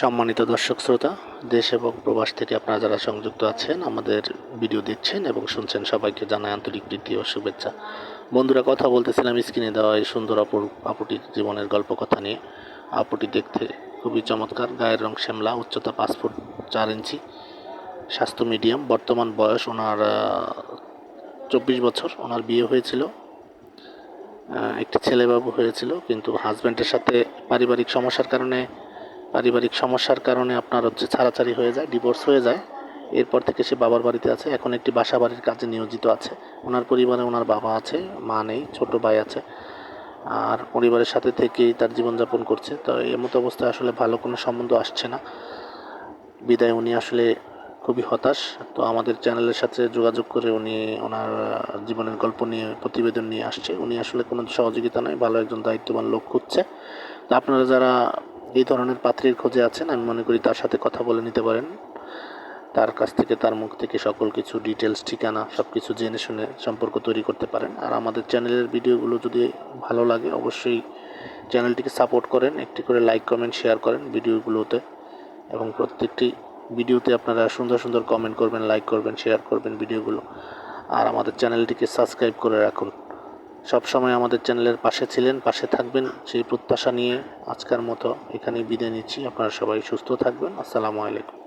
সম্মানিত দর্শক শ্রোতা, দেশ এবং প্রবাস থেকে আপনারা যারা সংযুক্ত আছেন, আমাদের ভিডিও দেখছেন এবং শুনছেন সবাইকে জানাই আন্তরিক প্রীতি ও শুভেচ্ছা। বন্ধুরা, কথা বলতেছিলাম স্ক্রিনে দেওয়া এই সুন্দর অপর আপুটির জীবনের গল্প কথা নিয়ে। আপুটি দেখতে খুবই চমৎকার, গায়ের রং শ্যামলা, উচ্চতা পাঁচ ফুট চার ইঞ্চি, স্বাস্থ্য মিডিয়াম বর্তমান বয়স ওনার চব্বিশ বছর, ওনার বিয়ে হয়েছিল। একটি ছেলেবাবু হয়েছিল, কিন্তু হাজব্যান্ডের সাথে পারিবারিক সমস্যার কারণে পারিবারিক সমস্যার কারণে আপনার হচ্ছে ছাড়াছাড়ি হয়ে যায় ডিভোর্স হয়ে যায়। এরপর থেকে সে বাবার বাড়িতে আছে, এখন একটি বাসা বাড়ির কাজে নিয়োজিত আছে। ওনার পরিবারে ওনার বাবা আছে, মা নেই, ছোটো ভাই আছে। আর পরিবারের সাথে থেকেই তার জীবনযাপন করছে। তো এমতো অবস্থায় আসলে ভালো কোনো সম্বন্ধ আসছে না। বিদায় উনি আসলে খুবই হতাশ। তো আমাদের চ্যানেলের সাথে যোগাযোগ করে উনি ওনার জীবনের গল্প নিয়ে, প্রতিবেদন নিয়ে আসছে। উনি আসলে কোনো সহযোগিতা নয় ভালো একজন দায়িত্ববান লোক খুঁজছে। তো আপনারা যারা এই ধরনের পাত্রীর খোঁজে আছেন, আমি মনে করি তার সাথে কথা বলে নিতে পারেন। তার কাছ থেকে, তার মুখ থেকে সকল কিছু ডিটেলস ঠিকানা সব কিছু জেনে শুনে সম্পর্ক তৈরি করতে পারেন। আর আমাদের চ্যানেলের ভিডিওগুলো যদি ভালো লাগে, অবশ্যই চ্যানেলটিকে সাপোর্ট করেন, একটি করে লাইক কমেন্ট শেয়ার করেন ভিডিওগুলোতে এবং প্রত্যেকটি ভিডিওতে আপনারা সুন্দর সুন্দর কমেন্ট করবেন লাইক করবেন শেয়ার করবেন ভিডিওগুলো আর আমাদের চ্যানেলটিকে সাবস্ক্রাইব করে রাখুন। সব সময় আমাদের চ্যানেলের পাশে ছিলেন, পাশে থাকবেন। সেই প্রত্যাশা নিয়ে আজকের মতো এখানেই বিদায় নিচ্ছি। আপনারা সবাই সুস্থ থাকবেন। আসসালামু আলাইকুম।